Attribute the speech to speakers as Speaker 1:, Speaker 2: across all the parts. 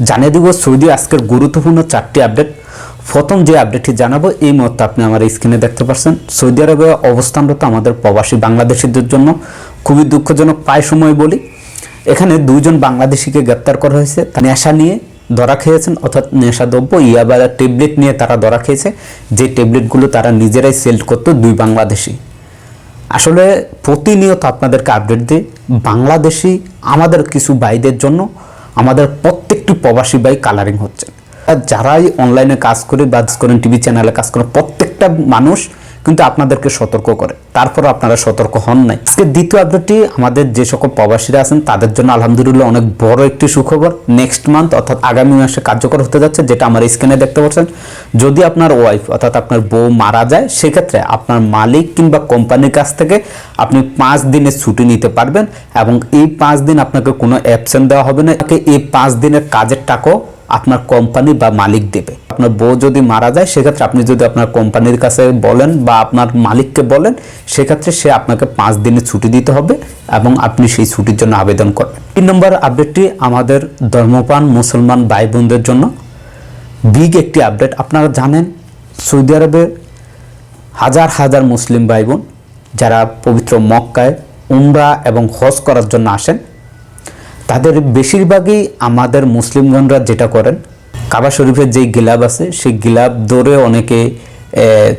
Speaker 1: জানিয়ে দিব সৌদি আজকের গুরুত্বপূর্ণ চারটি আপডেট প্রথম যে আপডেটটি জানাব, এই মুহূর্তে আপনি আমার স্ক্রিনে দেখতে পাচ্ছেন, সৌদি আরবে অবস্থানরত আমাদের প্রবাসী বাংলাদেশিদের জন্য খুবই দুঃখজনক প্রায় সময় বলি। এখানে দুইজন বাংলাদেশিকে গ্রেপ্তার করা হয়েছে নেশা নিয়ে ধরা খেয়েছেন, অর্থাৎ নেশাদ্রব্য ইয়াবা ট্যাবলেট নিয়ে তারা ধরা খেয়েছে। যে ট্যাবলেটগুলো তারা নিজেরাই সেল করতো দুই বাংলাদেশি। আসলে প্রতিনিয়ত আপনাদেরকে আপডেট দিই, বাংলাদেশি আমাদের কিছু ভাইদের জন্য আমাদের প্রত্যেকটি প্রবাসী ভাই কালারিং হচ্ছে। আর যারাই অনলাইনে কাজ করে বা করেন টিভি চ্যানেলে কাজ করে প্রত্যেকটা মানুষ কিন্তু আপনাদেরকে সতর্ক করে। তারপর আপনারা সতর্ক হন নাই। আজকে দ্বিতীয় আপডেটটি আমাদের যে সকল প্রবাসীরা আছেন, তাদের জন্য আলহামদুলিল্লাহ অনেক বড় একটি সুখবর। নেক্সট মান্থ অর্থাৎ আগামী মাসে কার্যকর হতে যাচ্ছে, যেটা আমার স্ক্রিনে দেখতে পাচ্ছেন। যদি আপনার ওয়াইফ অর্থাৎ আপনার বউ মারা যায়, সেক্ষেত্রে আপনার মালিক কিংবা কোম্পানির কাছ থেকে আপনি পাঁচ দিনের ছুটি নিতে পারবেন এবং এই পাঁচ দিন আপনাকে কোনো অ্যাবসেন্ট দেওয়া হবে না। এই পাঁচ দিনের কাজের টাকাও আপনার কোম্পানি বা মালিক দেবে। আপনার বউ যদি মারা যায়, সেক্ষেত্রে আপনি যদি আপনার কোম্পানির কাছে বলেন বা আপনার মালিককে বলেন, সেক্ষেত্রে সে আপনাকে পাঁচ দিনের ছুটি দিতে হবে এবং আপনি সেই ছুটির জন্য আবেদন করবেন তিন নম্বর আপডেটটি আমাদের ধর্মপ্রাণ মুসলমান ভাই বোনদের জন্য। বিগ একটি আপডেট। আপনারা জানেন, সৌদি আরবে হাজার হাজার মুসলিম ভাই বোন যারা পবিত্র মক্কায় উমরা এবং হজ করার জন্য আসেন, তাদের বেশিরভাগই আমাদের মুসলিমগণরা যেটা করেন কাবা শরীফের যেই গিলাব আছে, সেই গিলাব ধরে অনেকে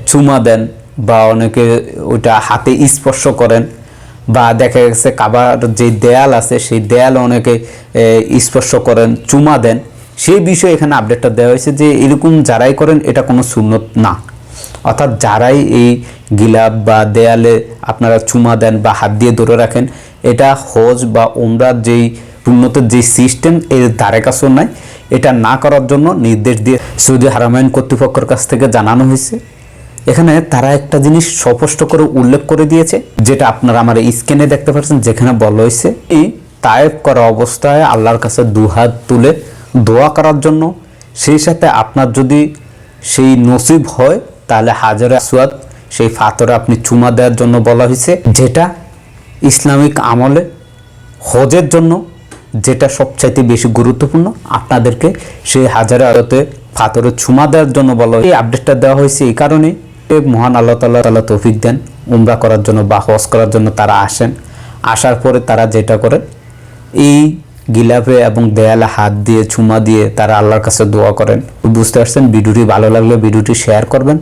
Speaker 1: চুমা দেন বা অনেকে ওইটা হাতে স্পর্শ করেন বা দেখা গেছে কাবার যে দেয়াল আছে, সেই দেয়াল অনেকে স্পর্শ করেন, চুমা দেন। সেই বিষয়ে এখানে আপডেটটা দেওয়া হয়েছে যে এরকম যারাই করেন, এটা কোনো সুন্নত না। অর্থাৎ যারাই এই গিলাপ বা দেয়ালে আপনারা চুমা দেন বা হাত দিয়ে ধরে রাখেন, এটা হজ বা ওমরার যেই উন্নতের যে সিস্টেম এর ধারে কাছেও নাই, এটা না করার জন্য নির্দেশ দিয়ে সৌদি হারামাইন কর্তৃপক্ষের কাছ থেকে জানানো হয়েছে। এখানে তারা একটা জিনিস স্পষ্ট করে উল্লেখ করে দিয়েছে, যেটা আপনারা আমার স্ক্রিনে দেখতে পাচ্ছেন, যেখানে বলা হয়েছে, এই তায়েব করা অবস্থায় আল্লাহর কাছে দুহাত তুলে দোয়া করার জন্য। সেই সাথে আপনার যদি সেই নসিব হয়, তাহলে হাজারে আসওয়াদ, সেই ফাতরে আপনি চুমা দেওয়ার জন্য বলা হয়েছে, যেটা ইসলামিক আমলে হজের জন্য যেটা সবচাইতে বেশি গুরুত্বপূর্ণ, আপনাদেরকে সেই হাজারে আলোতে ফাতরে চুমা দেওয়ার জন্য বলা এই আপডেটটা দেওয়া হয়েছে এই কারণে মহান আল্লাহ তাল্লাহ তাল্লাহ তৌফিক দেন, উমরা করার জন্য বা হজ করার জন্য তারা আসেন। আসার পরে তারা যেটা করেন, এই গিলাফে এবং দেয়ালে হাত দিয়ে চুমা দিয়ে তারা আল্লাহর কাছে দোয়া করেন। বুঝতে পারছেন? ভিডিওটি ভালো লাগলে ভিডিওটি শেয়ার করবেন।